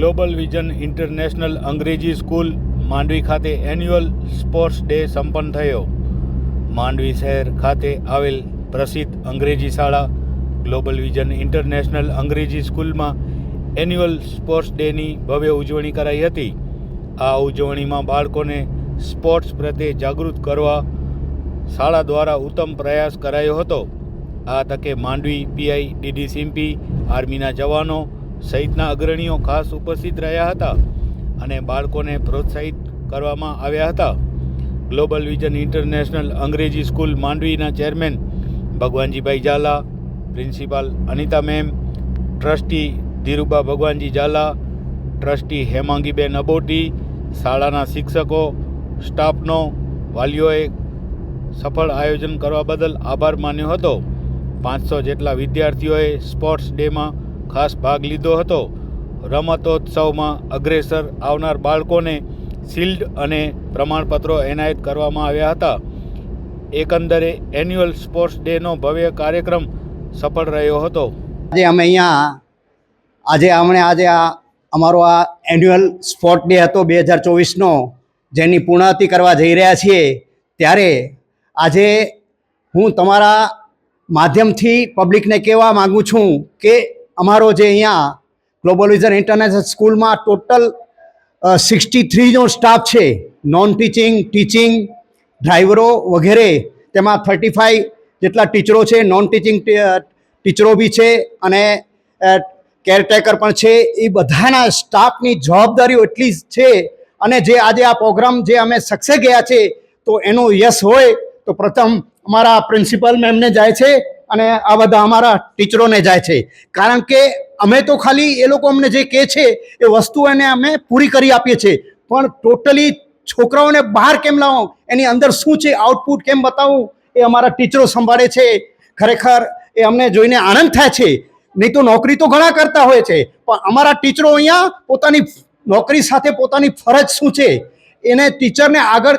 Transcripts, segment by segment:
Global vision international અંગ્રેજી school, Mandvi ખાતે annual sports day સંપન્ન થયો. માંડવી શહેર ખાતે આવેલ પ્રસિદ્ધ અંગ્રેજી શાળા, ગ્લોબલ વિઝન ઇન્ટરનેશનલ અંગ્રેજી સ્કૂલમાં એન્યુઅલ સ્પોર્ટ્સ ડેની ભવ્ય ઉજવણી કરાઈ હતી. આ ઉજવણીમાં બાળકોને સ્પોર્ટ્સ પ્રત્યે જાગૃત કરવા શાળા દ્વારા ઉત્તમ પ્રયાસ કરાયો હતો. આ તકે માંડવી પીઆઈ ડીડી સિમ્પી, આર્મીના જવાનો સહિતના અગ્રણીઓ ખાસ ઉપસ્થિત રહ્યા હતા અને બાળકોને પ્રોત્સાહિત કરવામાં આવ્યા હતા. ગ્લોબલ વિઝન ઇન્ટરનેશનલ અંગ્રેજી સ્કૂલ માંડવીના chairman Bhagwanjibhai Zala, principal Anita ma'am, trustee Dhiruba Bhagwanji Zala, trustee Hemangiben Aboti, શાળાના શિક્ષકો, સ્ટાફનો વાલીઓએ સફળ આયોજન કરવા બદલ આભાર માન્યો હતો. પાંચસો જેટલા વિદ્યાર્થીઓએ સ્પોર્ટ્સ ડેમાં ખાસ ભાગ લીધો હતો. રમતોત્સવમાં અગ્રેસર આવનાર બાળકોને શિલ્ડ અને પ્રમાણપત્રો એનાયત કરવામાં આવ્યા હતા. એકંદરે એન્યુઅલ સ્પોર્ટ્સ ડેનો ભવ્ય કાર્યક્રમ સફળ રહ્યો હતો. આજે અમે અહીંયા, આજે અમને આજે આ, અમારો આ એન્યુઅલ સ્પોર્ટ ડે હતો બે હજાર ચોવીસનો, જેની પૂર્ણાહતિ કરવા જઈ રહ્યા છીએ. ત્યારે આજે હું તમારા માધ્યમથી પબ્લિકને કહેવા માગું છું કે અમારો જે અહીંયા ગ્લોબલ વિઝન ઇન્ટરનેશનલ સ્કૂલમાં ટોટલ સિક્સટી થ્રીનો સ્ટાફ છે. નોન ટીચિંગ ટીચિંગ ડ્રાઈવરો વગેરે. તેમાં થર્ટી ફાઈવ જેટલા ટીચરો છે નોન ટીચિંગ ટીચરો બી છે અને કેરટેકર પણ છે. એ બધાના સ્ટાફની જવાબદારીઓ એટલી છે અને જે આજે આ પ્રોગ્રામ જે અમે સક્સેસ ગયા છે, તો એનું યશ હોય, તો પ્રથમ અમારા પ્રિન્સિપલ મેમને જાય છે. અને આ બધા અમારા ટીચરોને જાય છે. કારણ કે અમે તો ખાલી એ લોકો અમને જે કહે છે, એ વસ્તુ એને અમે પૂરી કરી આપીએ છીએ. પણ ટોટલી છોકરાઓને બહાર કેમ લાવો? એની અંદર શું છે? આઉટપુટ કેમ બતાવું? એ અમારા ટીચરો સંભાળે છે. ખરેખર એ અમને જોઈને આનંદ થાય છે. નહીં તો નોકરી તો ઘણા કરતા હોય છે. પણ અમારા ટીચરો અહીંયા પોતાની નોકરી સાથે પોતાની ફરજ શું છે? એને ટીચરને આગળ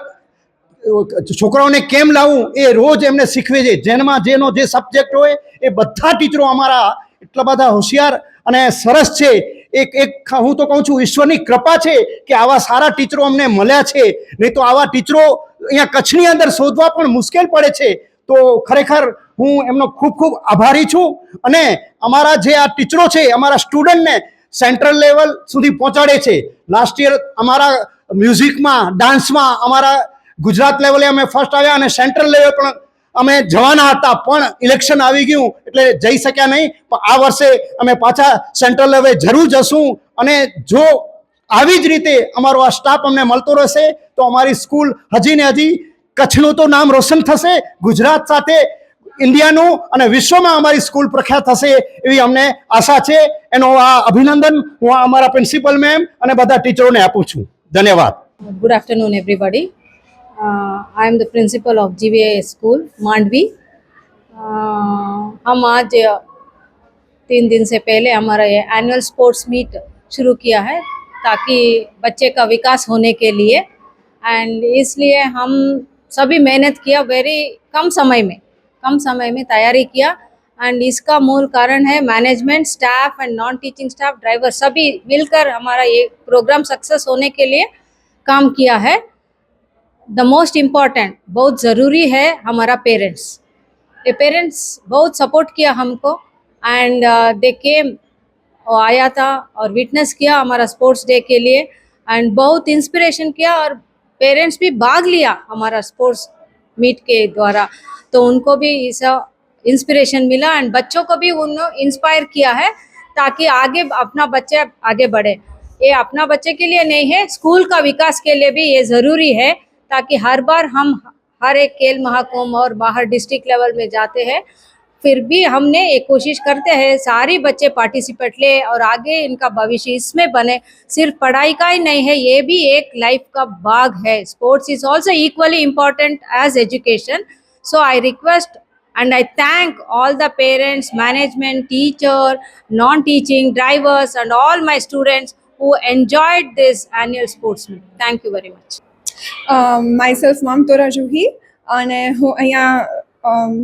છોકરાઓને કેમ લાવવું એ રોજ એમને શીખવે છે. જેનમાં જેનો જે સબ્જેક્ટ હોય એ બધા ટીચરો અમારા એટલા બધા હોશિયાર અને સરસ છે. એક એક હું તો કહું છું, ઈશ્વરની કૃપા છે કે આવા સારા ટીચરો અમને મળ્યા છે. નહીં તો આવા ટીચરો અહીંયા કચ્છની અંદર શોધવા પણ મુશ્કેલ પડે છે. તો ખરેખર હું એમનો ખૂબ ખૂબ આભારી છું અને અમારા જે આ ટીચરો છે, અમારા સ્ટુડન્ટને સેન્ટ્રલ લેવલ સુધી પહોંચાડે છે. લાસ્ટ યર અમારા મ્યુઝિકમાં, ડાન્સમાં, અમારા ગુજરાત લેવલે અમે ફર્સ્ટ આવ્યા અને સેન્ટ્રલ લેવલ પણ અમે જવાના હતા, પણ ઇલેક્શન આવી ગયું એટલે જઈ શક્યા નહીં. પણ આ વર્ષે અમે પાછા સેન્ટ્રલ લેવલે જરૂર જશું અને જો આવી જ રીતે અમારો આ સ્ટાફ અમને મળતો રહેશે, તો અમારી સ્કૂલ હજી ને હજી કચ્છનું તો નામ રોશન થશે, ગુજરાત સાથે ઇન્ડિયાનું અને વિશ્વમાં અમારી સ્કૂલ પ્રખ્યાત થશે એવી અમને આશા છે. એનો આ અભિનંદન હું અમારા પ્રિન્સિપલ મેમ અને બધા ટીચરોને આપું છું. ધન્યવાદ. Good afternoon everybody. I am the principal of GVA School, Mandvi. Uh, हम आज uh, तीन दिन से पहले हमारा ये एनुअल स्पोर्ट्स मीट शुरू किया है ताकि बच्चे का विकास होने के लिए। एंड इसलिए हम सभी मेहनत किया वेरी कम समय में कम समय में तैयारी किया। एंड इसका मूल कारण है management staff and non teaching staff driver सभी मिलकर हमारा ये प्रोग्राम सक्सेस होने के लिए काम किया है। द मोस्ट इंपॉर्टेंट बहुत ज़रूरी है हमारा पेरेंट्स ये पेरेंट्स बहुत सपोर्ट किया हमको एंड दे केम और आया था और विटनेस किया हमारा स्पोर्ट्स डे के लिए एंड बहुत इंस्पिरेशन किया और पेरेंट्स भी भाग लिया हमारा स्पोर्ट्स मीट के द्वारा. तो उनको भी इस इंस्पिरेशन मिला एंड बच्चों को भी उन्होंने इंस्पायर किया है ताकि आगे अपना बच्चे आगे बढ़े. ये अपना बच्चे के लिए नहीं है स्कूल का विकास के लिए भी ये ज़रूरी है ताकि हर बार हम हर एक खेल महाकुंभ और बाहर डिस्ट्रिक्ट लेवल में जाते हैं फिर भी हमने एक कोशिश करते हैं सारे बच्चे पार्टिसिपेट ले और आगे इनका भविष्य इसमें बने सिर्फ़ पढ़ाई का ही नहीं है ये भी एक लाइफ का भाग है sports is also equally important as education so I request and I thank all the parents, management, teacher, non-teaching, drivers and all my students who enjoyed this annual sports meet. Thank you very much. Myself Mamtora Juhi અને હું અહીંયા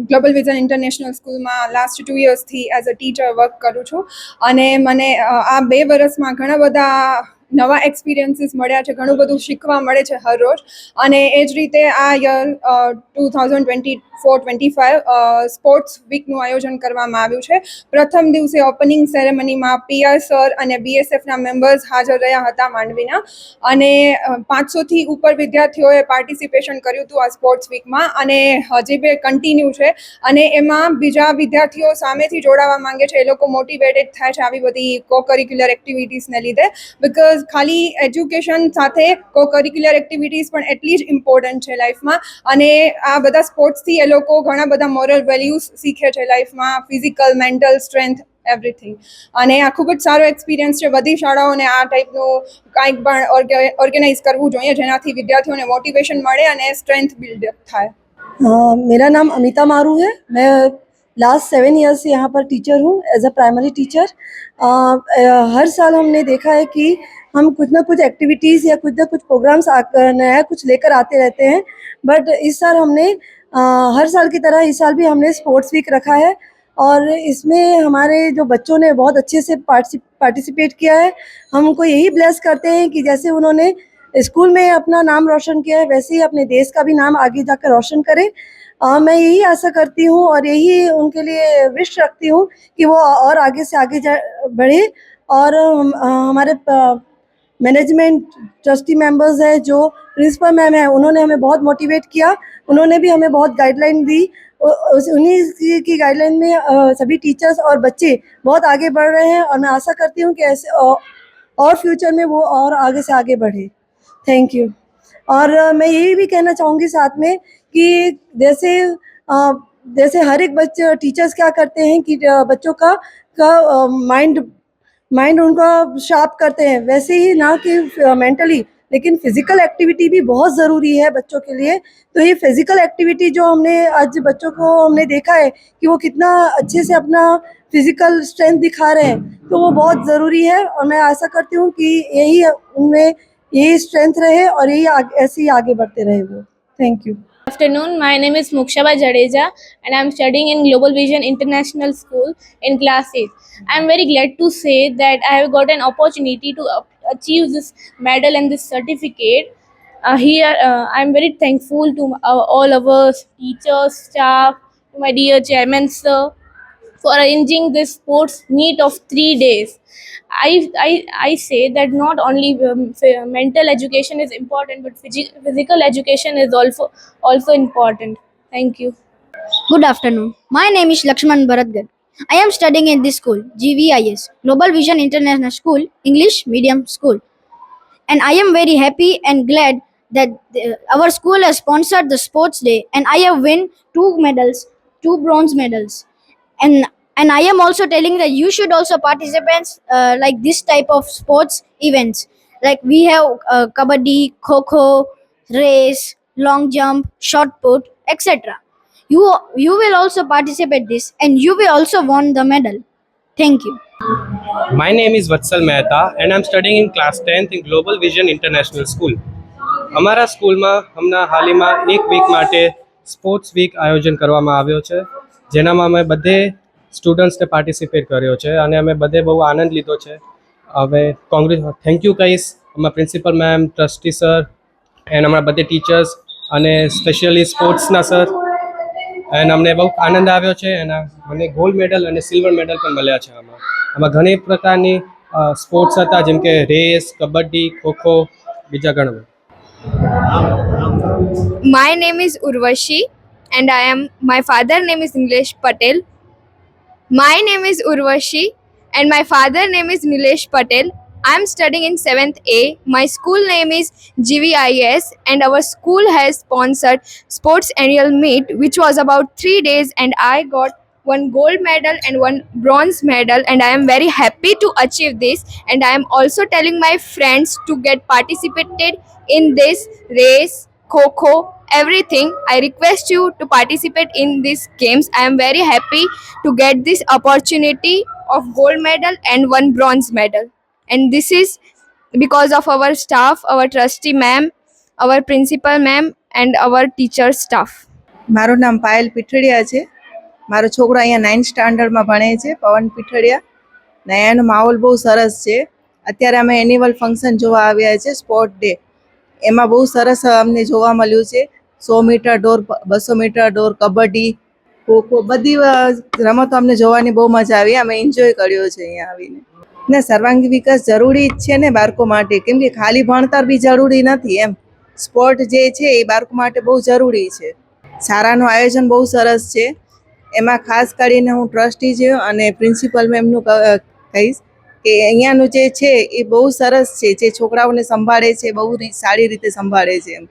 global vision international સ્કૂલમાં last two યર્સથી as a teacher work કરું છું. અને મને આ બે વર્ષમાં ઘણા બધા નવા એક્સપિરિયન્સીસ મળ્યા છે, ઘણું બધું શીખવા મળે છે હરરોજ અને એ જ રીતે આ year two thousand twenty four twenty five sports વીકનું આયોજન કરવામાં આવ્યું છે. પ્રથમ દિવસે ઓપનિંગ સેરેમનીમાં પીઆર સર અને બીએસએફના મેમ્બર્સ હાજર રહ્યા હતા માંડવીના. અને પાંચસોથી ઉપર વિદ્યાર્થીઓએ પાર્ટિસિપેશન કર્યું હતું આ સ્પોર્ટ્સ વીકમાં અને હજી બે કન્ટિન્યુ છે. અને એમાં બીજા વિદ્યાર્થીઓ સામેથી જોડાવા માંગે છે. એ લોકો મોટિવેટેડ થાય છે આવી બધી કો કરિક્યુલર એક્ટિવિટીઝને લીધે. બિકોઝ ખાલી એજ્યુકેશન સાથે કો કરિક્યુલર એક્ટિવિટીઝ પણ એટલી જ ઇમ્પોર્ટન્ટ છે લાઈફમાં અને આ બધા સ્પોર્ટ્સથી એ લોકો ઘણા બધા મોરલ વેલ્યુઝ શીખે છે લાઈફમાં ફિઝિકલ મેન્ટલ સ્ટ્રેન્થ એવરીથિંગ અને આ ખૂબ જ સારો એક્સપિરિયન્સ છે બધી શાળાઓને આ ટાઈપનું કાંઈક પણ ઓર્ગેનાઇઝ કરવું જોઈએ જેનાથી વિદ્યાર્થીઓને મોટિવેશન મળે અને સ્ટ્રેન્થ બિલ્ડઅપ થાય हाँ, मेरा नाम अमिता मारू है मैं लास्ट सेवन ईयर्स से यहाँ पर टीचर हूँ एज अ प्राइमरी टीचर हर साल हमने देखा है कि हम कुछ ना कुछ एक्टिविटीज़ या कुछ ना कुछ प्रोग्राम्स नया कुछ लेकर आते रहते हैं। बट इस साल हमने अ, हर साल की तरह इस साल भी हमने स्पोर्ट्स वीक रखा है। और इसमें हमारे जो बच्चों ने बहुत अच्छे से पार्टिसिपेट किया है। हम उनको यही ब्लेस करते हैं कि जैसे उन्होंने स्कूल में अपना नाम रोशन किया है वैसे ही अपने देश का भी नाम आगे जाकर रोशन करें। अ, मैं यही आशा करती हूँ और यही उनके लिए विश रखती हूँ कि वो और आगे से आगे बढ़े। और अ, हमारे मैनेजमेंट ट्रस्टी मेंबर्स हैं जो प्रिंसिपल मैम है उन्होंने हमें बहुत मोटिवेट किया। उन्होंने भी हमें बहुत गाइडलाइन दी। उन्हीं की- गाइडलाइन में अ, सभी टीचर्स और बच्चे बहुत आगे बढ़ रहे हैं और मैं आशा करती हूँ कि ऐसे और- और फ्यूचर में वो और आगे से आगे बढ़े। थैंक यू और मैं यही भी कहना चाहूँगी साथ में कि जैसे जैसे हर एक बच्चे टीचर्स क्या करते हैं कि बच्चों का का माइंड माइंड उनका शार्प करते हैं। वैसे ही ना कि मेंटली लेकिन फ़िज़िकल एक्टिविटी भी बहुत ज़रूरी है बच्चों के लिए। तो ये फ़िज़िकल एक्टिविटी जो हमने आज बच्चों को हमने देखा है कि वो कितना अच्छे से अपना फ़िज़िकल स्ट्रेंथ दिखा रहे हैं तो वो बहुत ज़रूरी है। और मैं आशा करती हूँ कि यही उनमें यही स्ट्रेंथ रहे और यही ऐसे ही आगे बढ़ते रहे वो। Thank you afternoon my name is Mukshba Jadeja and I am studying in global vision international school in classes I am very glad to say that I have got an opportunity to achieve this medal and this certificate here I am very thankful to all ours teachers staff to my dear chairman sir for arranging this sports meet of three days. I, I, I say that not only um, mental education is important, but physi- physical education is also also important. Thank you. Good afternoon. My name is Lakshman Bharatgar. I am studying in this school, GVIS, Global Vision International School, English Medium School. And I am very happy and glad that uh, our school has sponsored the sports day and I have won two medals, two bronze medals. And and I am also telling that you should also participate uh, like this type of sports events. Like we have uh, kabaddi, kho race, long jump, shot put, etc you you will also participate this and you will also won the medal thank you My name is Vatsal Mehta and I'm studying in class 10th in Global Vision International School. અમારા સ્કૂલમાં હમણાં હાલીમાં એક week માટે sports week આયોજન કરવામાં આવ્યો છે જેનામાં અમે બધે સ્ટુડન્ટ્સને પાર્ટિસિપેટ કર્યો છે અને અમે બધે બહુ આનંદ લીધો છે. હવે કોંગ્રેસ થેન્ક યુ કહીશ અમારા principal ma'am trustee sir and અમારા બધે ટીચર્સ અને સ્પેશિયલી સ્પોર્ટ્સના સર એન્ડ અમને બહુ આનંદ આવ્યો છે એના મને ગોલ્ડ મેડલ અને સિલ્વર મેડલ પણ મળ્યા છે આમાં. આમાં ઘણી પ્રકારની સ્પોર્ટ્સ હતા, જેમ કે રેસ કબડ્ડી ખોખો બીજા ઘણા my name is Urvashi and I am my father name is Inglesh Patel. My name is Urvashi and my father name is Nilesh Patel. I am studying in 7th A. My school name is GVIS and our school has sponsored sports annual meet which was about 3 days and I got one gold medal and one bronze medal and I am very happy to achieve this and I am also telling my friends to get participated in this race kho everything i request you to participate in these games i am very happy to get this opportunity of gold medal and one bronze medal and this is because of our staff our trustee ma'am our principal ma'am and our teacher staff મારું નામ પાયલ પીઠડિયા છે મારો છોકરો અહીંયા ninth સ્ટાન્ડર્ડમાં ભણે છે પવન પીઠડિયા ને અહીંયાનો માહોલ બહુ સરસ છે અત્યારે અમે એન્યુઅલ ફંક્શન જોવા આવ્યા છે સ્પોર્ટ ડે એમાં બહુ સરસ અમને જોવા મળ્યું છે સો મીટર ડોર બસો મીટર દોર, કબડ્ડી ખોખો બધી રમતો અમને જોવાની બહુ મજા આવી. અમે એન્જોય કર્યો છે અહીંયા આવીને. ને સર્વાંગી વિકાસ જરૂરી જ છે ને બાળકો માટે. કેમ કે ખાલી ભણતર બી જરૂરી નથી એમ. સ્પોર્ટ જે છે એ બાળકો માટે બહુ જરૂરી છે. શાળાનું આયોજન બહુ સરસ છે. એમાં ખાસ કરીને હું ટ્રસ્ટી છે અને પ્રિન્સિપલ મેમનું કહીશ કે અહીંયાનું જે છે એ બહુ સરસ છે. જે છોકરાઓને સંભાળે છે, બહુ સારી રીતે સંભાળે છે એમ.